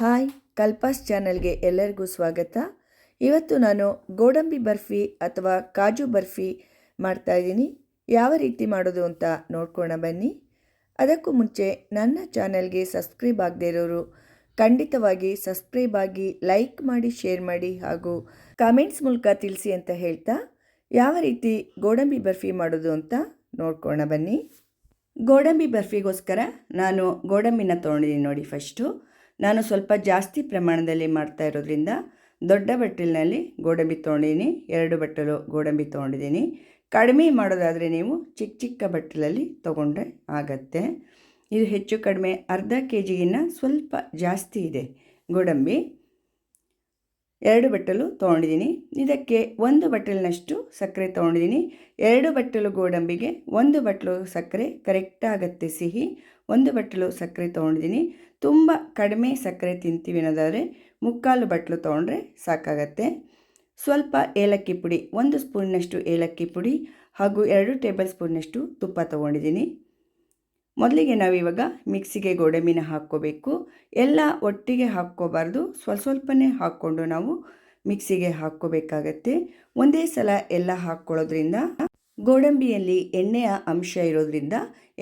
Hi, ಕಲ್ಪಾಸ್ ಚಾನಲ್ಗೆ ಎಲ್ಲರಿಗೂ ಸ್ವಾಗತ. ಇವತ್ತು ನಾನು ಗೋಡಂಬಿ ಬರ್ಫಿ ಅಥವಾ ಕಾಜು ಬರ್ಫಿ ಮಾಡ್ತಾ ಇದ್ದೀನಿ. ಯಾವ ರೀತಿ ಮಾಡೋದು ಅಂತ ನೋಡ್ಕೋಣ ಬನ್ನಿ. ಅದಕ್ಕೂ ಮುಂಚೆ ನನ್ನ ಚಾನಲ್ಗೆ ಸಬ್ಸ್ಕ್ರೈಬ್ ಆಗದೇ ಇರೋರು ಖಂಡಿತವಾಗಿ ಸಬ್ಸ್ಕ್ರೈಬ್ ಆಗಿ ಲೈಕ್ ಮಾಡಿ, ಶೇರ್ ಮಾಡಿ ಹಾಗೂ ಕಾಮೆಂಟ್ಸ್ ಮೂಲಕ ತಿಳಿಸಿ ಅಂತ ಹೇಳ್ತಾ ಯಾವ ರೀತಿ ಗೋಡಂಬಿ ಬರ್ಫಿ ಮಾಡೋದು ಅಂತ ನೋಡ್ಕೋಣ ಬನ್ನಿ. ಗೋಡಂಬಿ ಬರ್ಫಿಗೋಸ್ಕರ ನಾನು ಗೋಡಂಬಿನ ತೊಗೊಂಡಿದ್ದೀನಿ ನೋಡಿ ಫಸ್ಟು. ನಾನು ಸ್ವಲ್ಪ ಜಾಸ್ತಿ ಪ್ರಮಾಣದಲ್ಲಿ ಮಾಡ್ತಾ ಇರೋದ್ರಿಂದ ದೊಡ್ಡ ಬಟ್ಟಲಿನಲ್ಲಿ ಗೋಡಂಬಿ ತೊಗೊಂಡಿದ್ದೀನಿ, ಎರಡು ಬಟ್ಟಲು ಗೋಡಂಬಿ ತೊಗೊಂಡಿದ್ದೀನಿ. ಕಡಿಮೆ ಮಾಡೋದಾದರೆ ನೀವು ಚಿಕ್ಕ ಚಿಕ್ಕ ಬಟ್ಟಲಲ್ಲಿ ತೊಗೊಂಡ್ರೆ ಆಗತ್ತೆ. ಇದು ಹೆಚ್ಚು ಕಡಿಮೆ ಅರ್ಧ ಕೆ ಜಿಗಿನ್ನ ಸ್ವಲ್ಪ ಜಾಸ್ತಿ ಇದೆ ಗೋಡಂಬಿ. ಎರಡು ಬಟ್ಟಲು ತೊಗೊಂಡಿದ್ದೀನಿ. ಇದಕ್ಕೆ ಒಂದು ಬಟ್ಟಲಿನಷ್ಟು ಸಕ್ಕರೆ ತೊಗೊಂಡಿದ್ದೀನಿ. ಎರಡು ಬಟ್ಟಲು ಗೋಡಂಬಿಗೆ ಒಂದು ಬಟ್ಟಲು ಸಕ್ಕರೆ ಕರೆಕ್ಟ್ ಆಗುತ್ತೆ ಸಿಹಿ. ಒಂದು ಬಟ್ಟಲು ಸಕ್ಕರೆ ತೊಗೊಂಡಿದ್ದೀನಿ. ತುಂಬ ಕಡಿಮೆ ಸಕ್ಕರೆ ತಿಂತೀವಿ ಅನ್ನೋದಾದರೆ ಮುಕ್ಕಾಲು ಬಟ್ಲು ತೊಗೊಂಡ್ರೆ ಸಾಕಾಗತ್ತೆ. ಸ್ವಲ್ಪ ಏಲಕ್ಕಿ ಪುಡಿ, ಒಂದು ಸ್ಪೂನ್ನಷ್ಟು ಏಲಕ್ಕಿ ಪುಡಿ ಹಾಗೂ ಎರಡು ಟೇಬಲ್ ಸ್ಪೂನ್ನಷ್ಟು ತುಪ್ಪ ತೊಗೊಂಡಿದ್ದೀನಿ. ಮೊದಲಿಗೆ ನಾವಿವಾಗ ಮಿಕ್ಸಿಗೆ ಗೋಡಂಬಿನ ಹಾಕ್ಕೋಬೇಕು. ಎಲ್ಲ ಒಟ್ಟಿಗೆ ಹಾಕ್ಕೋಬಾರ್ದು. ಸ್ವಲ್ಪ ಸ್ವಲ್ಪನೇ ಹಾಕ್ಕೊಂಡು ನಾವು ಮಿಕ್ಸಿಗೆ ಹಾಕ್ಕೋಬೇಕಾಗತ್ತೆ. ಒಂದೇ ಸಲ ಎಲ್ಲ ಹಾಕ್ಕೊಳ್ಳೋದ್ರಿಂದ ಗೋಡಂಬಿಯಲ್ಲಿ ಎಣ್ಣೆಯ ಅಂಶ ಇರೋದ್ರಿಂದ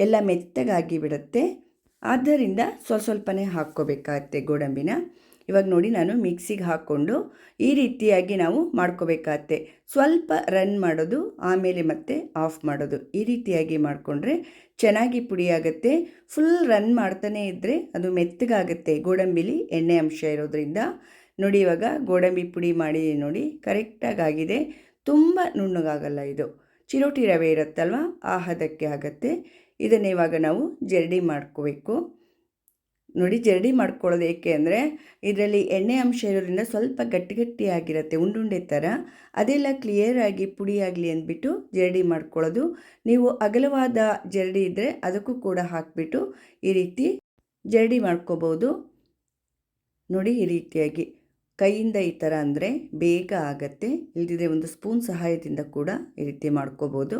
ಎಲ್ಲ ಮೆತ್ತಗಾಗಿ ಬಿಡುತ್ತೆ ಆದ್ದರಿಂದ ಸ್ವಲ್ಪ ಸ್ವಲ್ಪನೇ ಹಾಕ್ಕೋಬೇಕಾಗತ್ತೆ ಗೋಡಂಬಿನ. ಇವಾಗ ನೋಡಿ ನಾನು ಮಿಕ್ಸಿಗೆ ಹಾಕ್ಕೊಂಡು ಈ ರೀತಿಯಾಗಿ ನಾವು ಮಾಡ್ಕೋಬೇಕಾಗತ್ತೆ. ಸ್ವಲ್ಪ ರನ್ ಮಾಡೋದು, ಆಮೇಲೆ ಮತ್ತೆ ಆಫ್ ಮಾಡೋದು. ಈ ರೀತಿಯಾಗಿ ಮಾಡಿಕೊಂಡ್ರೆ ಚೆನ್ನಾಗಿ ಪುಡಿ ಆಗುತ್ತೆ ಫುಲ್ ರನ್ ಮಾಡ್ತಾನೆ ಇದ್ದರೆ ಅದು ಮೆತ್ತಗಾಗುತ್ತೆ ಗೋಡಂಬಿಲಿ ಎಣ್ಣೆ ಅಂಶ ಇರೋದ್ರಿಂದ. ನೋಡಿ ಇವಾಗ ಗೋಡಂಬಿ ಪುಡಿ ಮಾಡಿ ನೋಡಿ ಕರೆಕ್ಟಾಗಿ ಆಗಿದೆ. ತುಂಬ ನುಣ್ಣಗಾಗಲ್ಲ ಇದು. ಚಿರೋಟಿ ರವೆ ಇರುತ್ತಲ್ವ, ಆ ಹದಕ್ಕೆ ಆಗುತ್ತೆ. ಇದನ್ನು ಇವಾಗ ನಾವು ಜರಡಿ ಮಾಡ್ಕೋಬೇಕು. ನೋಡಿ ಜರಡಿ ಮಾಡ್ಕೊಳ್ಳೋದು ಏಕೆ ಅಂದರೆ ಇದರಲ್ಲಿ ಎಣ್ಣೆ ಅಂಶ ಇರೋದ್ರಿಂದ ಸ್ವಲ್ಪ ಗಟ್ಟಿ ಗಟ್ಟಿಯಾಗಿರುತ್ತೆ ಉಂಡುಂಡೆ ಥರ ಅದೆಲ್ಲ ಕ್ಲಿಯರಾಗಿ ಪುಡಿ ಆಗಲಿ ಅಂದ್ಬಿಟ್ಟು ಜರಡಿ ಮಾಡ್ಕೊಳ್ಳೋದು. ನೀವು ಅಗಲವಾದ ಜರಡಿ ಇದ್ದರೆ ಅದಕ್ಕೂ ಕೂಡ ಹಾಕಿಬಿಟ್ಟು ಈ ರೀತಿ ಜರಡಿ ಮಾಡ್ಕೋಬೋದು. ನೋಡಿ ಈ ರೀತಿಯಾಗಿ. ಕೈಯಿಂದ ಈ ಥರ ಅಂದರೆ ಬೇಗ ಆಗತ್ತೆ. ಇಲ್ದಿದ್ರೆ ಒಂದು ಸ್ಪೂನ್ ಸಹಾಯದಿಂದ ಕೂಡ ಈ ರೀತಿ ಮಾಡ್ಕೋಬೋದು.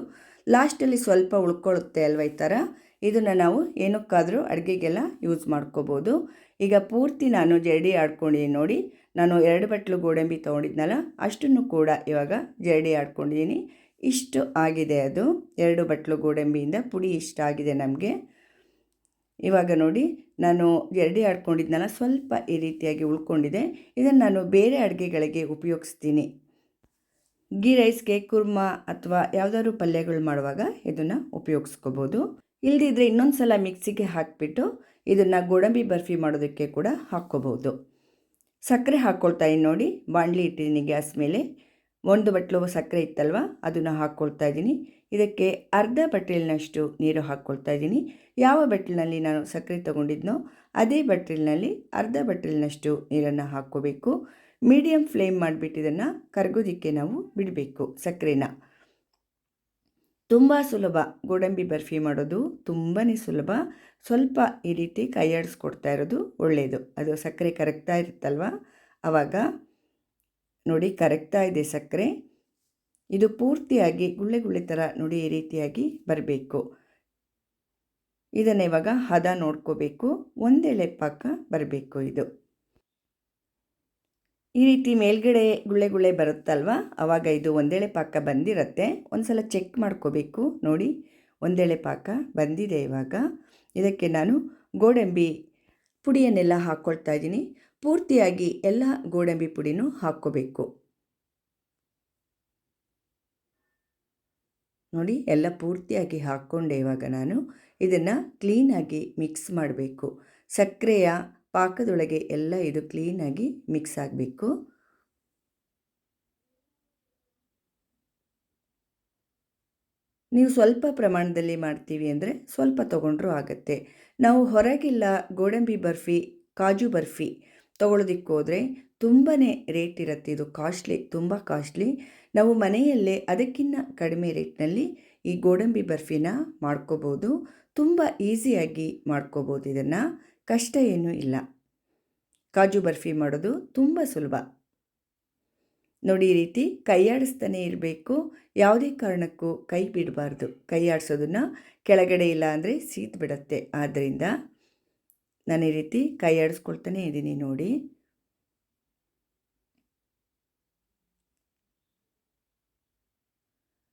ಲಾಸ್ಟಲ್ಲಿ ಸ್ವಲ್ಪ ಉಳ್ಕೊಳ್ಳುತ್ತೆ ಅಲ್ವ ಈ ಥರ? ಇದನ್ನು ನಾವು ಏನಕ್ಕಾದರೂ ಅಡುಗೆಗೆಲ್ಲ ಯೂಸ್ ಮಾಡ್ಕೋಬೋದು. ಈಗ ಪೂರ್ತಿ ನಾನು ಜರಡಿ ಆಡ್ಕೊಂಡಿದ್ದೀನಿ ನೋಡಿ. ನಾನು ಎರಡು ಬಟ್ಲು ಗೋಡಂಬಿ ತೊಗೊಂಡಿದ್ನಲ್ಲ, ಅಷ್ಟನ್ನು ಕೂಡ ಇವಾಗ ಜರಡಿ ಆಡ್ಕೊಂಡಿದ್ದೀನಿ ಇಷ್ಟು ಆಗಿದೆ ಅದು. ಎರಡು ಬಟ್ಲು ಗೋಡಂಬಿಯಿಂದ ಪುಡಿ ಇಷ್ಟ ಆಗಿದೆ ನಮಗೆ. ಇವಾಗ ನೋಡಿ, ನಾನು ಜರಡಿ ಆಡ್ಕೊಂಡಿದ್ನಲ್ಲ, ಸ್ವಲ್ಪ ಈ ರೀತಿಯಾಗಿ ಉಳ್ಕೊಂಡಿದೆ. ಇದನ್ನು ನಾನು ಬೇರೆ ಅಡುಗೆಗಳಿಗೆ ಉಪಯೋಗಿಸ್ತೀನಿ. ಗೀ ರೈಸ್ಗೆ ಕುರ್ಮಾ ಅಥವಾ ಯಾವುದಾದ್ರು ಪಲ್ಯಗಳು ಮಾಡುವಾಗ ಇದನ್ನು ಉಪಯೋಗಿಸ್ಕೋಬೋದು. ಇಲ್ದಿದ್ರೆ ಇನ್ನೊಂದು ಸಲ ಮಿಕ್ಸಿಗೆ ಹಾಕಿಬಿಟ್ಟು ಇದನ್ನು ಗೋಡಂಬಿ ಬರ್ಫಿ ಮಾಡೋದಕ್ಕೆ ಕೂಡ ಹಾಕ್ಕೋಬೋದು. ಸಕ್ಕರೆ ಹಾಕ್ಕೊಳ್ತಾ ಇದ್ದೀನಿ ನೋಡಿ. ಬಾಣಲಿ ಇಟ್ಟಿದ್ದೀನಿ ಗ್ಯಾಸ್ ಮೇಲೆ. ಒಂದು ಬಟ್ಲು ಸಕ್ಕರೆ ಇತ್ತಲ್ವ? ಅದನ್ನು ಹಾಕ್ಕೊಳ್ತಾ ಇದ್ದೀನಿ. ಇದಕ್ಕೆ ಅರ್ಧ ಬಟ್ಲಿನಷ್ಟು ನೀರು ಹಾಕ್ಕೊಳ್ತಾ ಇದ್ದೀನಿ. ಯಾವ ಬಟ್ಲಿನಲ್ಲಿ ನಾನು ಸಕ್ಕರೆ ತಗೊಂಡಿದ್ನೋ ಅದೇ ಬಟ್ಲಿನಲ್ಲಿ ಅರ್ಧ ಬಟ್ಲಿನಷ್ಟು ನೀರನ್ನು ಹಾಕ್ಕೋಬೇಕು. ಮೀಡಿಯಮ್ ಫ್ಲೇಮ್ ಮಾಡಿಬಿಟ್ಟು ಇದನ್ನು ಕರಗೋದಿಕ್ಕೆ ನಾವು ಬಿಡಬೇಕು ಸಕ್ಕರೆನ. ತುಂಬ ಸುಲಭ ಗೋಡಂಬಿ ಬರ್ಫಿ ಮಾಡೋದು ತುಂಬಾ ಸುಲಭ. ಸ್ವಲ್ಪ ಈ ರೀತಿ ಕೈಯಾಡಿಸ್ಕೊಡ್ತಾ ಇರೋದು ಒಳ್ಳೆಯದು ಅದು ಸಕ್ಕರೆ ಕರಗ್ತಾ ಇರುತ್ತಲ್ವ? ಆವಾಗ ನೋಡಿ ಕರಗ್ತಾ ಇದೆ ಸಕ್ಕರೆ. ಇದು ಪೂರ್ತಿಯಾಗಿ ಗುಳ್ಳೆ ಗುಳ್ಳೆ ಥರ ನೋಡಿ ಈ ರೀತಿಯಾಗಿ ಬರಬೇಕು. ಇದನ್ನು ಇವಾಗ ಹದ ನೋಡ್ಕೋಬೇಕು. ಒಂದೆಳೆ ಪಾಕ ಬರಬೇಕು ಇದು. ಈ ರೀತಿ ಮೇಲ್ಗಡೆ ಗುಳ್ಳೆ ಗುಳ್ಳೆ ಬರುತ್ತಲ್ವ? ಆವಾಗ ಇದು ಒಂದೇಳೆ ಪಾಕ ಬಂದಿರತ್ತೆ. ಒಂದು ಸಲ ಚೆಕ್ ಮಾಡ್ಕೋಬೇಕು. ನೋಡಿ, ಒಂದೇಳೆ ಪಾಕ ಬಂದಿದೆ ಇವಾಗ. ಇದಕ್ಕೆ ನಾನು ಗೋಡಂಬಿ ಪುಡಿಯನ್ನೆಲ್ಲ ಹಾಕ್ಕೊಳ್ತಾ ಇದ್ದೀನಿ. ಪೂರ್ತಿಯಾಗಿ ಎಲ್ಲ ಗೋಡಂಬಿ ಪುಡಿನೂ ಹಾಕ್ಕೋಬೇಕು. ನೋಡಿ, ಎಲ್ಲ ಪೂರ್ತಿಯಾಗಿ ಹಾಕ್ಕೊಂಡೆ ಇವಾಗ ನಾನು. ಇದನ್ನು ಕ್ಲೀನಾಗಿ ಮಿಕ್ಸ್ ಮಾಡಬೇಕು. ಸಕ್ಕರೆಯ ಪಾಕದೊಳಗೆ ಎಲ್ಲ ಇದು ಕ್ಲೀನಾಗಿ ಮಿಕ್ಸ್ ಆಗಬೇಕು. ನೀವು ಸ್ವಲ್ಪ ಪ್ರಮಾಣದಲ್ಲಿ ಮಾಡ್ತೀವಿ ಅಂದರೆ ಸ್ವಲ್ಪ ತೊಗೊಂಡ್ರೂ ಆಗುತ್ತೆ. ನಾವು ಹೊರಗೆಲ್ಲ ಗೋಡಂಬಿ ಬರ್ಫಿ, ಕಾಜು ಬರ್ಫಿ ತೊಗೊಳೋದಿಕ್ಕೆ ಹೋದರೆ ತುಂಬಾ ರೇಟ್ ಇರುತ್ತೆ. ಇದು ಕಾಸ್ಟ್ಲಿ ತುಂಬ ಕಾಸ್ಟ್ಲಿ ನಾವು ಮನೆಯಲ್ಲೇ ಅದಕ್ಕಿಂತ ಕಡಿಮೆ ರೇಟ್ನಲ್ಲಿ ಈ ಗೋಡಂಬಿ ಬರ್ಫಿನ ಮಾಡ್ಕೋಬೋದು. ತುಂಬ ಈಸಿಯಾಗಿ ಮಾಡ್ಕೋಬೋದು ಇದನ್ನು. ಕಷ್ಟ ಏನೂ ಇಲ್ಲ. ಕಾಜು ಬರ್ಫಿ ಮಾಡೋದು ತುಂಬ ಸುಲಭ. ನೋಡಿ ಈ ರೀತಿ ಕೈಯಾಡಿಸ್ತಾನೆ ಇರಬೇಕು. ಯಾವುದೇ ಕಾರಣಕ್ಕೂ ಕೈ ಬಿಡಬಾರ್ದು. ಕೈ ಆಡಿಸೋದನ್ನು ಕೆಳಗಡೆ ಇಲ್ಲ ಅಂದರೆ ಸೀತ್ ಬಿಡುತ್ತೆ. ಆದ್ದರಿಂದ ನಾನು ಈ ರೀತಿ ಕೈ ಆಡಿಸ್ಕೊಳ್ತಾನೆ ಇದ್ದೀನಿ ನೋಡಿ.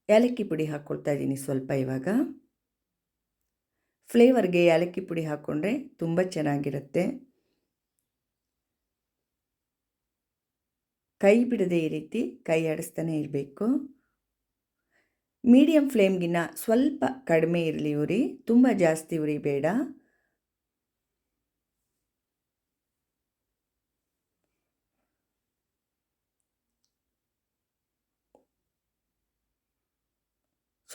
ಏಲಕ್ಕಿ ಪುಡಿ ಹಾಕ್ಕೊಳ್ತಾ ಇದ್ದೀನಿ ಸ್ವಲ್ಪ ಇವಾಗ. ಫ್ಲೇವರ್ಗೆ ಏಲಕ್ಕಿ ಪುಡಿ ಹಾಕ್ಕೊಂಡ್ರೆ ತುಂಬ ಚೆನ್ನಾಗಿರುತ್ತೆ. ಕೈ ಬಿಡದೆ ಈ ರೀತಿ ಕೈ ಆಡಿಸ್ತಾನೆ ಇರಬೇಕು. ಮೀಡಿಯಮ್ ಫ್ಲೇಮ್ಗಿನ್ನ ಸ್ವಲ್ಪ ಕಡಿಮೆ ಇರಲಿ ಉರಿ ತುಂಬ ಜಾಸ್ತಿ ಉರಿ ಬೇಡ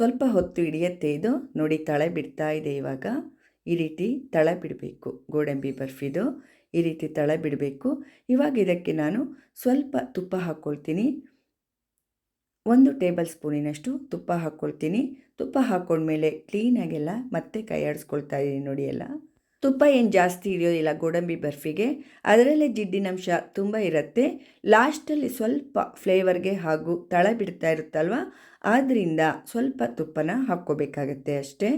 ಸ್ವಲ್ಪ ಹೊತ್ತು ಹಿಡಿಯತ್ತೆ. ಇದು ನೋಡಿ ತಳೆ ಬಿಡ್ತಾ ಇದೆ ಇವಾಗ. ಈ ರೀತಿ ತಳ ಬಿಡಬೇಕು. ಗೋಡಂಬಿ ಬರ್ಫಿದು ಈ ರೀತಿ ತಳ ಬಿಡಬೇಕು. ಇವಾಗ ಇದಕ್ಕೆ ನಾನು ಸ್ವಲ್ಪ ತುಪ್ಪ ಹಾಕ್ಕೊಳ್ತೀನಿ ಒಂದು ಟೇಬಲ್ ಸ್ಪೂನಿನಷ್ಟು ತುಪ್ಪ ಹಾಕ್ಕೊಳ್ತೀನಿ ತುಪ್ಪ ಹಾಕ್ಕೊಂಡ್ಮೇಲೆ ಕ್ಲೀನಾಗೆಲ್ಲ ಮತ್ತೆ ಕೈ ಆಡಿಸ್ಕೊಳ್ತಾ ಇದ್ದೀನಿ ನೋಡಿ ಎಲ್ಲ. ತುಪ್ಪ ಏನು ಜಾಸ್ತಿ ಇಳಿಯೋದಿಲ್ಲ ಗೋಡಂಬಿ ಬರ್ಫಿಗೆ. ಅದರಲ್ಲೇ ಜಿಡ್ಡಿನಂಶ ತುಂಬ ಇರುತ್ತೆ. ಲಾಸ್ಟಲ್ಲಿ ಸ್ವಲ್ಪ ಫ್ಲೇವರ್ಗೆ ಹಾಗೂ ತಳ ಬಿಡ್ತಾ ಇರುತ್ತಲ್ವ? ಆದ್ದರಿಂದ ಸ್ವಲ್ಪ ತುಪ್ಪನ ಹಾಕ್ಕೋಬೇಕಾಗತ್ತೆ ಅಷ್ಟೇ.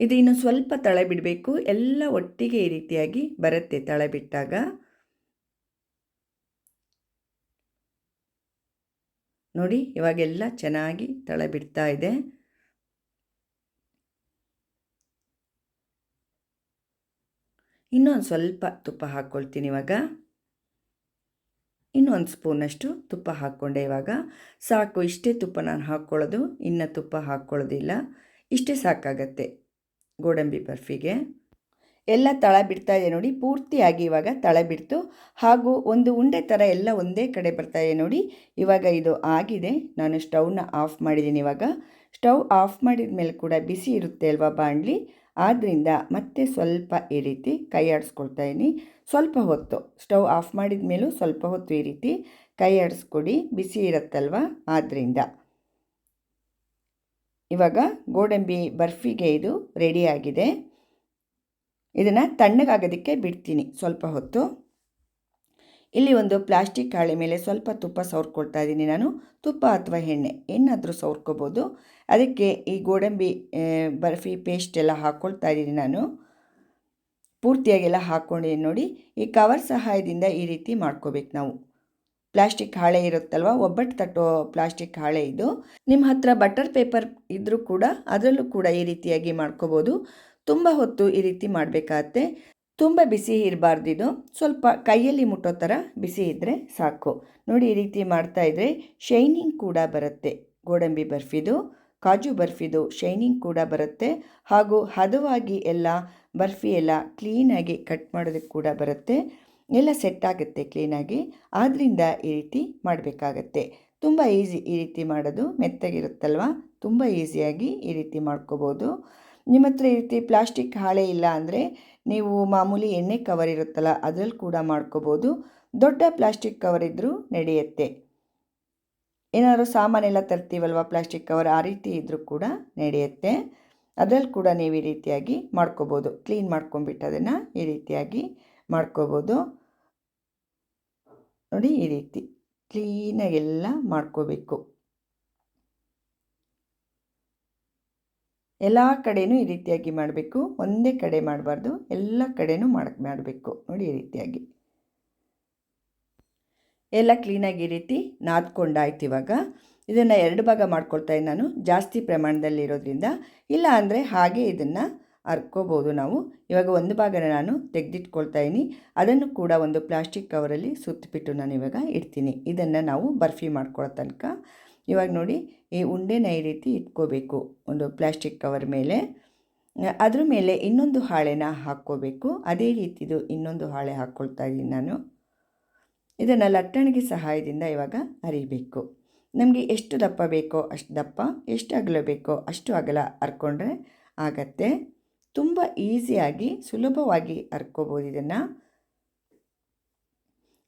ಇದು ಸ್ವಲ್ಪ ತಳ ಬಿಡಬೇಕು. ಎಲ್ಲ ಒಟ್ಟಿಗೆ ಈ ರೀತಿಯಾಗಿ ಬರುತ್ತೆ ತಳ ಬಿಟ್ಟಾಗ. ನೋಡಿ, ಇವಾಗೆಲ್ಲ ಚೆನ್ನಾಗಿ ತಳ ಬಿಡ್ತಾ ಇದೆ. ಇನ್ನೊಂದು ಸ್ವಲ್ಪ ತುಪ್ಪ ಹಾಕ್ಕೊಳ್ತೀನಿ ಇವಾಗ. ಇನ್ನೊಂದು ಸ್ಪೂನಷ್ಟು ತುಪ್ಪ ಹಾಕ್ಕೊಂಡೆ ಇವಾಗ. ಸಾಕು, ಇಷ್ಟೇ ತುಪ್ಪ ನಾನು ಹಾಕ್ಕೊಳ್ಳೋದು ಇನ್ನು ತುಪ್ಪ ಹಾಕ್ಕೊಳ್ಳೋದಿಲ್ಲ ಇಷ್ಟೇ ಸಾಕಾಗತ್ತೆ ಗೋಡಂಬಿ ಬರ್ಫಿಗೆ. ಎಲ್ಲ ತಳ ಬಿಡ್ತಾ ಇದೆ ನೋಡಿ, ಪೂರ್ತಿಯಾಗಿ ಇವಾಗ ತಳ ಬಿಡ್ತು. ಹಾಗೂ ಒಂದು ಉಂಡೆ ಥರ ಎಲ್ಲ ಒಂದೇ ಕಡೆ ಬರ್ತಾ ಇದೆ ನೋಡಿ. ಇವಾಗ ಇದು ಆಗಿದೆ. ನಾನು ಸ್ಟವ್ನ ಆಫ್ ಮಾಡಿದ್ದೀನಿ ಇವಾಗ. ಸ್ಟವ್ ಆಫ್ ಮಾಡಿದ ಮೇಲೆ ಕೂಡ ಬಿಸಿ ಇರುತ್ತೆ ಅಲ್ವಾ ಬಾಣಲಿ ಆದ್ದರಿಂದ ಮತ್ತೆ ಸ್ವಲ್ಪ ಈ ರೀತಿ ಕೈ ಆಡಿಸ್ಕೊಳ್ತಾ ಇದ್ದೀನಿ ಸ್ವಲ್ಪ ಹೊತ್ತು, ಸ್ಟವ್ ಆಫ್ ಮಾಡಿದ ಮೇಲೂ ಸ್ವಲ್ಪ ಹೊತ್ತು ಈ ರೀತಿ ಕೈ ಆಡಿಸ್ಕೊಡಿ ಬಿಸಿ ಇರುತ್ತಲ್ವ? ಆದ್ದರಿಂದ ಇವಾಗ ಗೋಡಂಬಿ ಬರ್ಫಿಗೆ ಇದು ರೆಡಿಯಾಗಿದೆ ಇದನ್ನು ತಣ್ಣಗಾಗೋದಕ್ಕೆ ಬಿಡ್ತೀನಿ ಸ್ವಲ್ಪ ಹೊತ್ತು. ಇಲ್ಲಿ ಒಂದು ಪ್ಲಾಸ್ಟಿಕ್ ಹಾಳೆ ಮೇಲೆ ಸ್ವಲ್ಪ ತುಪ್ಪ ಸವರ್ಕೊಳ್ತಾ ಇದ್ದೀನಿ ನಾನು. ತುಪ್ಪ ಅಥವಾ ಎಣ್ಣೆ, ಏನಾದರೂ ಸವರ್ಕೋಬೋದು. ಅದಕ್ಕೆ ಈ ಗೋಡಂಬಿ ಬರ್ಫಿ ಪೇಸ್ಟ್ ಎಲ್ಲ ಹಾಕ್ಕೊಳ್ತಾ ಇದ್ದೀನಿ ನಾನು. ಪೂರ್ತಿಯಾಗೆಲ್ಲ ಹಾಕ್ಕೊಂಡಿದ್ದೀನಿ ನೋಡಿ, ಈ ಕವರ್ ಸಹಾಯದಿಂದ ಈ ರೀತಿ ಮಾಡ್ಕೋಬೇಕು ನಾವು. ಪ್ಲಾಸ್ಟಿಕ್ ಹಾಳೆ ಇರುತ್ತಲ್ವ, ಒಬ್ಬಟ್ಟು ತಟ್ಟೋ ಪ್ಲಾಸ್ಟಿಕ್ ಹಾಳೆ ಇದು. ನಿಮ್ಮ ಹತ್ರ ಬಟರ್ ಪೇಪರ್ ಇದ್ದರೂ ಕೂಡ, ಅದರಲ್ಲೂ ಕೂಡ ಈ ರೀತಿಯಾಗಿ ಮಾಡ್ಕೋಬೋದು. ತುಂಬ ಹೊತ್ತು ಈ ರೀತಿ ಮಾಡಬೇಕಾಗತ್ತೆ. ತುಂಬ ಬಿಸಿ ಇರಬಾರ್ದಿದು ಸ್ವಲ್ಪ ಕೈಯಲ್ಲಿ ಮುಟ್ಟೋ ಥರ ಬಿಸಿ ಇದ್ದರೆ ಸಾಕು. ನೋಡಿ ಈ ರೀತಿ ಮಾಡ್ತಾ ಇದ್ದರೆ ಶೈನಿಂಗ್ ಕೂಡ ಬರುತ್ತೆ. ಗೋಡಂಬಿ ಬರ್ಫಿದು ಕಾಜು ಬರ್ಫಿದು ಶೈನಿಂಗ್ ಕೂಡ ಬರುತ್ತೆ. ಹಾಗೂ ಹದವಾಗಿ ಎಲ್ಲ ಬರ್ಫಿ ಎಲ್ಲ ಕ್ಲೀನಾಗಿ ಕಟ್ ಮಾಡೋದಕ್ಕೆ ಕೂಡ ಬರುತ್ತೆ. ಎಲ್ಲ ಸೆಟ್ ಆಗುತ್ತೆ ಕ್ಲೀನಾಗಿ ಆದ್ದರಿಂದ ಈ ರೀತಿ ಮಾಡಬೇಕಾಗತ್ತೆ. ತುಂಬ ಈಸಿ ಈ ರೀತಿ ಮಾಡೋದು. ಮೆತ್ತಗಿರುತ್ತಲ್ವ? ತುಂಬ ಈಸಿಯಾಗಿ ಈ ರೀತಿ ಮಾಡ್ಕೋಬೋದು. ನಿಮ್ಮ ಹತ್ರ ಈ ರೀತಿ ಪ್ಲಾಸ್ಟಿಕ್ ಹಾಳೆ ಇಲ್ಲ ಅಂದರೆ ನೀವು ಮಾಮೂಲಿ ಎಣ್ಣೆ ಕವರ್ ಇರುತ್ತಲ್ಲ, ಅದರಲ್ಲಿ ಕೂಡ ಮಾಡ್ಕೋಬೋದು. ದೊಡ್ಡ ಪ್ಲಾಸ್ಟಿಕ್ ಕವರ್ ಇದ್ದರೂ ನಡೆಯುತ್ತೆ. ಏನಾದರೂ ಸಾಮಾನೆಲ್ಲ ತರ್ತೀವಲ್ವ ಪ್ಲಾಸ್ಟಿಕ್ ಕವರ್ ಆ ರೀತಿ ಇದ್ದರೂ ಕೂಡ ನಡೆಯುತ್ತೆ. ಅದರಲ್ಲಿ ಕೂಡ ನೀವು ಈ ರೀತಿಯಾಗಿ ಮಾಡ್ಕೋಬೋದು. ಕ್ಲೀನ್ ಮಾಡ್ಕೊಂಬಿಟ್ಟು ಅದನ್ನು ಈ ರೀತಿಯಾಗಿ ಮಾಡ್ಕೋಬೋದು. ನೋಡಿ ಈ ರೀತಿ. ಕ್ಲೀನಾಗೆಲ್ಲ ಮಾಡ್ಕೋಬೇಕು. ಎಲ್ಲ ಕಡೆಯೂ ಈ ರೀತಿಯಾಗಿ ಮಾಡಬೇಕು. ಒಂದೇ ಕಡೆ ಮಾಡಬಾರ್ದು. ಎಲ್ಲ ಕಡೆಯೂ ಮಾಡಕ್ಕೆ ಮಾಡಬೇಕು. ನೋಡಿ ಈ ರೀತಿಯಾಗಿ. ಎಲ್ಲ ಕ್ಲೀನಾಗಿ ಈ ರೀತಿ ನಾದ್ಕೊಂಡಾಯ್ತು ಇವಾಗ. ಇದನ್ನು ಎರಡು ಭಾಗ ಮಾಡ್ಕೊಳ್ತಾ ನಾನು. ಜಾಸ್ತಿ ಪ್ರಮಾಣದಲ್ಲಿ ಇರೋದ್ರಿಂದ. ಇಲ್ಲ ಅಂದರೆ ಹಾಗೆ ಇದನ್ನು ಹರ್ಕೋಬೋದು ನಾವು. ಇವಾಗ ಒಂದು ಭಾಗನ ನಾನು ತೆಗೆದಿಟ್ಕೊಳ್ತಾ ಇದ್ದೀನಿ. ಅದನ್ನು ಕೂಡ ಒಂದು ಪ್ಲಾಸ್ಟಿಕ್ ಕವರಲ್ಲಿ ಸುತ್ತಿಬಿಟ್ಟು ನಾನು ಇವಾಗ ಇಡ್ತೀನಿ. ಇದನ್ನು ನಾವು ಬರ್ಫಿ ಮಾಡ್ಕೊಳ್ಳೋ ತನಕ. ಇವಾಗ ನೋಡಿ ಈ ಉಂಡೆನ ಈ ರೀತಿ ಇಟ್ಕೋಬೇಕು. ಒಂದು ಪ್ಲಾಸ್ಟಿಕ್ ಕವರ್ ಮೇಲೆ. ಅದ್ರ ಮೇಲೆ ಇನ್ನೊಂದು ಹಾಳೆನ ಹಾಕ್ಕೋಬೇಕು. ಅದೇ ರೀತಿದು ಇನ್ನೊಂದು ಹಾಳೆ ಹಾಕ್ಕೊಳ್ತಾ ಇದ್ದೀನಿ ನಾನು. ಇದನ್ನು ಲಟ್ಟಣಿಗೆ ಸಹಾಯದಿಂದ ಇವಾಗ ಅರಿಬೇಕು. ನಮಗೆ ಎಷ್ಟು ದಪ್ಪ ಬೇಕೋ ಅಷ್ಟು ದಪ್ಪ, ಎಷ್ಟು ಅಗಲ ಬೇಕೋ ಅಷ್ಟು ಅಗಲ ಹರ್ಕೊಂಡ್ರೆ ಆಗತ್ತೆ. ತುಂಬ ಈಸಿಯಾಗಿ ಸುಲಭವಾಗಿ ಹರ್ಕೋಬೋದು ಇದನ್ನು.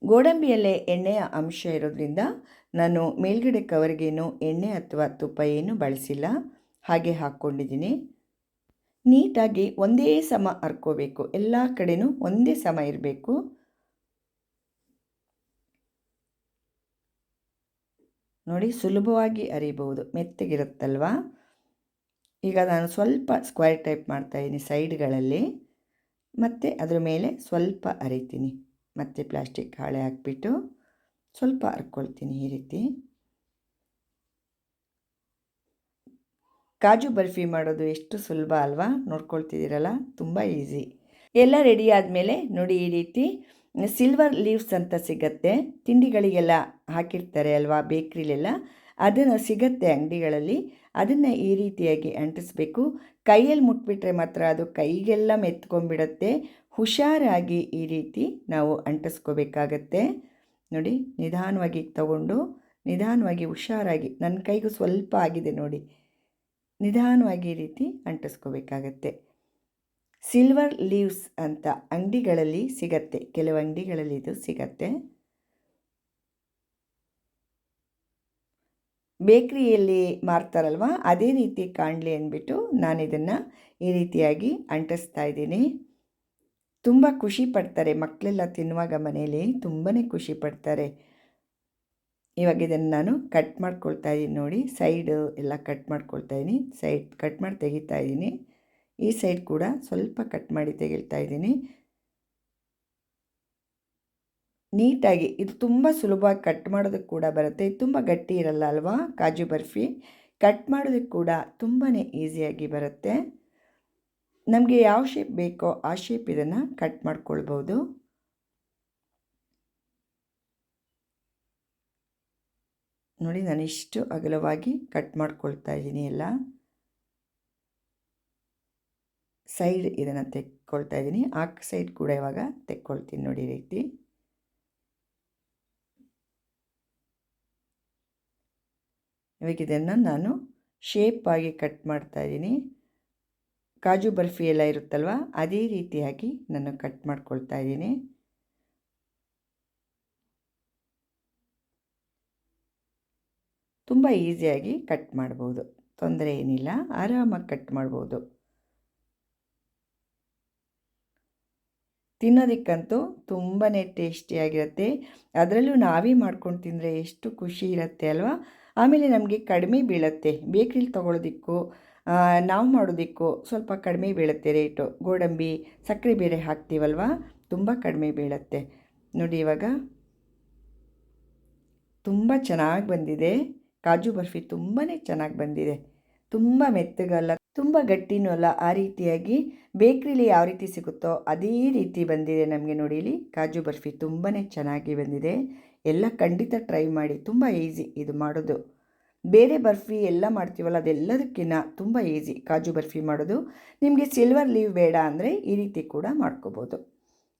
ಗೋಡಂಬಿಯಲ್ಲೇ ಎಣ್ಣೆಯ ಅಂಶ ಇರೋದ್ರಿಂದ ನಾನು ಮೇಲ್ಗಡೆ ಕವರ್ಗೇನು ಎಣ್ಣೆ ಅಥವಾ ತುಪ್ಪ ಏನು ಬಳಸಿಲ್ಲ. ಹಾಗೆ ಹಾಕ್ಕೊಂಡಿದ್ದೀನಿ. ನೀಟಾಗಿ ಒಂದೇ ಸಮ ಹರ್ಕೋಬೇಕು ಎಲ್ಲ ಕಡೆನೂ ಒಂದೇ ಸಮ ಇರಬೇಕು. ನೋಡಿ, ಸುಲಭವಾಗಿ ಅರಿಬಹುದು. ಮೆತ್ತಗಿರುತ್ತಲ್ವಾ? ಈಗ ನಾನು ಸ್ವಲ್ಪ ಸ್ಕ್ವೇರ್ ಟೈಪ್ ಮಾಡ್ತಾಯಿದ್ದೀನಿ ಸೈಡ್ಗಳಲ್ಲಿ ಮತ್ತು ಅದರ ಮೇಲೆ ಸ್ವಲ್ಪ ಅರಿತೀನಿ. ಮತ್ತು ಪ್ಲಾಸ್ಟಿಕ್ ಹಾಳೆ ಹಾಕ್ಬಿಟ್ಟು ಸ್ವಲ್ಪ ಹರ್ಕೊಳ್ತೀನಿ ಈ ರೀತಿ. ಕಾಜು ಬರ್ಫಿ ಮಾಡೋದು ಎಷ್ಟು ಸುಲಭ ಅಲ್ವಾ? ನೋಡ್ಕೊಳ್ತಿದ್ದೀರಲ್ಲ? ತುಂಬ ಈಸಿ. ಎಲ್ಲ ರೆಡಿ ಆದಮೇಲೆ ನೋಡಿ ಈ ರೀತಿ ಸಿಲ್ವರ್ ಲೀವ್ಸ್ ಅಂತ ಸಿಗತ್ತೆ. ತಿಂಡಿಗಳಿಗೆಲ್ಲ ಹಾಕಿರ್ತಾರೆ ಅಲ್ವಾ ಬೇಕ್ರಿಲೆಲ್ಲ? ಅದನ್ನು ಸಿಗತ್ತೆ ಅಂಗಡಿಗಳಲ್ಲಿ. ಅದನ್ನು ಈ ರೀತಿಯಾಗಿ ಅಂಟಿಸ್ಬೇಕು. ಕೈಯಲ್ಲಿ ಮುಟ್ಬಿಟ್ರೆ ಮಾತ್ರ ಅದು ಕೈಗೆಲ್ಲ ಮೆತ್ಕೊಂಡ್ಬಿಡತ್ತೆ. ಹುಷಾರಾಗಿ ಈ ರೀತಿ ನಾವು ಅಂಟಿಸ್ಕೋಬೇಕಾಗತ್ತೆ. ನೋಡಿ, ನಿಧಾನವಾಗಿ ತಗೊಂಡು, ನಿಧಾನವಾಗಿ ಹುಷಾರಾಗಿ, ನನ್ನ ಕೈಗೂ ಸ್ವಲ್ಪ ಆಗಿದೆ ನೋಡಿ. ನಿಧಾನವಾಗಿ ಈ ರೀತಿ ಅಂಟಿಸ್ಕೋಬೇಕಾಗತ್ತೆ. ಸಿಲ್ವರ್ ಲೀವ್ಸ್ ಅಂತ ಅಂಗಡಿಗಳಲ್ಲಿ ಸಿಗತ್ತೆ. ಕೆಲವು ಅಂಗಡಿಗಳಲ್ಲಿ ಇದು ಸಿಗತ್ತೆ. ಬೇಕ್ರಿಯಲ್ಲಿ ಮಾರ್ತಾರಲ್ವ? ಅದೇ ರೀತಿ ಕಾಣಲಿ ಅಂದ್ಬಿಟ್ಟು ನಾನು ಇದನ್ನು ಈ ರೀತಿಯಾಗಿ ಅಂಟಿಸ್ತಾ ಇದ್ದೀನಿ. ತುಂಬ ಖುಷಿ ಪಡ್ತಾರೆ ಮಕ್ಕಳೆಲ್ಲ ತಿನ್ನುವಾಗ ಮನೆಯಲ್ಲಿ ತುಂಬಾ ಖುಷಿ ಪಡ್ತಾರೆ. ಇವಾಗ ಇದನ್ನು ನಾನು ಕಟ್ ಮಾಡ್ಕೊಳ್ತಾ ಇದ್ದೀನಿ ನೋಡಿ, ಸೈಡ್ ಎಲ್ಲ ಕಟ್ ಮಾಡ್ಕೊಳ್ತಾ ಇದ್ದೀನಿ ಸೈಡ್ ಕಟ್ ಮಾಡಿ ತೆಗಿತಾ ಇದ್ದೀನಿ ಈ ಸೈಡ್ ಕೂಡ ಸ್ವಲ್ಪ ಕಟ್ ಮಾಡಿ ತೆಗಿತಾ ಇದ್ದೀನಿ ನೀಟಾಗಿ, ಇದು ತುಂಬ ಸುಲಭವಾಗಿ ಕಟ್ ಮಾಡೋದಕ್ಕೆ ಕೂಡ ಬರುತ್ತೆ, ಇದು ತುಂಬ ಗಟ್ಟಿ ಇರಲ್ಲ ಅಲ್ವಾ, ಕಾಜು ಬರ್ಫಿ. ಕಟ್ ಮಾಡೋದಕ್ಕೆ ಕೂಡ ತುಂಬಾ ಈಸಿಯಾಗಿ ಬರುತ್ತೆ. ನಮಗೆ ಯಾವ ಶೇಪ್ ಬೇಕೋ ಆ ಶೇಪ್ ಇದನ್ನು ಕಟ್ ಮಾಡ್ಕೊಳ್ಬೋದು ನೋಡಿ, ನಾನು ಇಷ್ಟು ಅಗಲವಾಗಿ ಕಟ್ ಮಾಡ್ಕೊಳ್ತಾ ಇದ್ದೀನಿ ಎಲ್ಲ. ಸೈಡ್ ಇದನ್ನು ತೆಕ್ಕೊಳ್ತಾ ಇದ್ದೀನಿ. ಆ ಸೈಡ್ ಕೂಡ ಇವಾಗ ತೆಕ್ಕೊಳ್ತೀನಿ ನೋಡಿ ರೀತಿ. ಇವಾಗ ಇದನ್ನು ನಾನು ಶೇಪಾಗಿ ಕಟ್ ಮಾಡ್ತಾ ಇದ್ದೀನಿ. ಕಾಜು ಬರ್ಫಿ ಎಲ್ಲ ಇರುತ್ತಲ್ವ? ಅದೇ ರೀತಿಯಾಗಿ ನಾನು ಕಟ್ ಮಾಡ್ಕೊಳ್ತಾ ಇದ್ದೀನಿ. ತುಂಬ ಈಸಿಯಾಗಿ ಕಟ್ ಮಾಡ್ಬೋದು. ತೊಂದರೆ ಏನಿಲ್ಲ. ಆರಾಮಾಗಿ ಕಟ್ ಮಾಡ್ಬೋದು. ತಿನ್ನೋದಕ್ಕಂತೂ ತುಂಬಾ ಟೇಸ್ಟಿಯಾಗಿರುತ್ತೆ. ಅದರಲ್ಲೂ ನಾವೇ ಮಾಡ್ಕೊಂಡು ತಿಂದರೆ ಎಷ್ಟು ಖುಷಿ ಇರುತ್ತೆ ಅಲ್ವಾ? ಆಮೇಲೆ ನಮಗೆ ಕಡಿಮೆ ಬೀಳುತ್ತೆ. ಬೇಕ್ರಿಲಿ ತೊಗೊಳೋದಕ್ಕೂ ನಾವು ಮಾಡೋದಕ್ಕೂ ಸ್ವಲ್ಪ ಕಡಿಮೆ ಬೀಳುತ್ತೆ ರೇಟು. ಗೋಡಂಬಿ, ಸಕ್ಕರೆ ಬೇರೆ ಹಾಕ್ತೀವಲ್ವ? ತುಂಬ ಕಡಿಮೆ ಬೀಳುತ್ತೆ. ನೋಡಿ ಇವಾಗ. ತುಂಬ ಚೆನ್ನಾಗಿ ಬಂದಿದೆ. ಕಾಜು ಬರ್ಫಿ ತುಂಬಾ ಚೆನ್ನಾಗಿ ಬಂದಿದೆ. ತುಂಬ ಮೆತ್ತಗಲ್ಲ ತುಂಬ ಗಟ್ಟಿನೂ ಅಲ್ಲ, ಆ ರೀತಿಯಾಗಿ ಬೇಕ್ರಿಲಿ ಯಾವ ರೀತಿ ಸಿಗುತ್ತೋ ಅದೇ ರೀತಿ ಬಂದಿದೆ ನಮಗೆ ನೋಡಿಲಿ ಕಾಜು ಬರ್ಫಿ ತುಂಬಾ ಚೆನ್ನಾಗಿ ಬಂದಿದೆ. ಎಲ್ಲ ಖಂಡಿತ ಟ್ರೈ ಮಾಡಿ, ತುಂಬ ಈಸಿ ಇದು ಮಾಡೋದು. ಬೇರೆ ಬರ್ಫಿ ಎಲ್ಲ ಮಾಡ್ತೀವಲ್ಲ ಅದೆಲ್ಲದಕ್ಕಿಂತ ತುಂಬ ಈಸಿ ಕಾಜು ಬರ್ಫಿ ಮಾಡೋದು. ನಿಮಗೆ ಸಿಲ್ವರ್ ಲೀವ್ ಬೇಡ ಅಂದರೆ ಈ ರೀತಿ ಕೂಡ ಮಾಡ್ಕೋಬೋದು.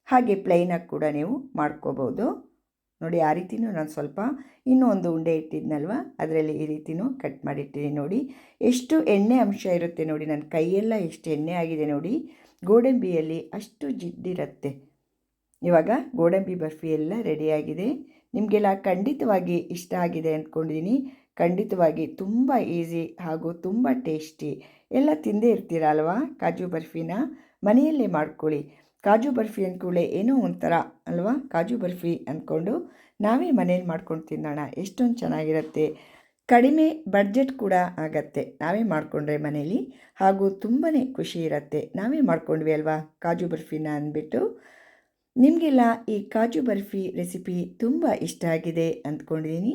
ಹಾಗೆ ಪ್ಲೈನಾಗಿ ಕೂಡ ನೀವು ಮಾಡ್ಕೋಬೋದು. ನೋಡಿ, ಆ ರೀತಿಯೂ ನಾನು ಸ್ವಲ್ಪ ಇನ್ನೂ ಒಂದು ಉಂಡೆ ಇಟ್ಟಿದ್ನಲ್ವ? ಅದರಲ್ಲಿ ಈ ರೀತಿಯೂ ಕಟ್ ಮಾಡಿಟ್ಟಿದ್ದೀನಿ ನೋಡಿ. ಎಷ್ಟು ಎಣ್ಣೆ ಅಂಶ ಇರುತ್ತೆ ನೋಡಿ ನನ್ನ ಕೈಯೆಲ್ಲ ಎಷ್ಟು ಎಣ್ಣೆ ಆಗಿದೆ ನೋಡಿ. ಗೋಡಂಬಿಯಲ್ಲಿ ಅಷ್ಟು ಜಿಡ್ಡಿರುತ್ತೆ. ಇವಾಗ ಗೋಡಂಬಿ ಬರ್ಫಿ ಎಲ್ಲ ರೆಡಿಯಾಗಿದೆ ನಿಮಗೆಲ್ಲ ಖಂಡಿತವಾಗಿ ಇಷ್ಟ ಆಗಿದೆ ಅಂದ್ಕೊಂಡಿದ್ದೀನಿ. ಖಂಡಿತವಾಗಿ ತುಂಬ ಈಸಿ ಹಾಗೂ ತುಂಬ ಟೇಸ್ಟಿ. ಎಲ್ಲ ತಿಂದೇ ಇರ್ತೀರ ಅಲ್ವಾ ಕಾಜು ಬರ್ಫಿನ? ಮನೆಯಲ್ಲೇ ಮಾಡ್ಕೊಳ್ಳಿ. ಕಾಜು ಬರ್ಫಿ ಅಂದ್ಕೂಡಲೇ ಏನೋ ಒಂಥರ ಅಲ್ವಾ? ಕಾಜು ಬರ್ಫಿ ಅಂದ್ಕೊಂಡು ನಾವೇ ಮನೇಲಿ ಮಾಡ್ಕೊಂಡು ತಿನ್ನೋಣ. ಎಷ್ಟೊಂದು ಚೆನ್ನಾಗಿರುತ್ತೆ. ಕಡಿಮೆ ಬಡ್ಜೆಟ್ ಕೂಡ ಆಗತ್ತೆ ನಾವೇ ಮಾಡಿಕೊಂಡ್ರೆ ಮನೇಲಿ. ಹಾಗೂ ತುಂಬಾ ಖುಷಿ ಇರುತ್ತೆ ನಾವೇ ಮಾಡ್ಕೊಂಡ್ವಿ ಅಲ್ವಾ ಕಾಜು ಬರ್ಫಿನ ಅಂದ್ಬಿಟ್ಟು. ನಿಮಗೆಲ್ಲ ಈ ಕಾಜು ಬರ್ಫಿ ರೆಸಿಪಿ ತುಂಬ ಇಷ್ಟ ಆಗಿದೆ ಅಂದ್ಕೊಂಡಿದ್ದೀನಿ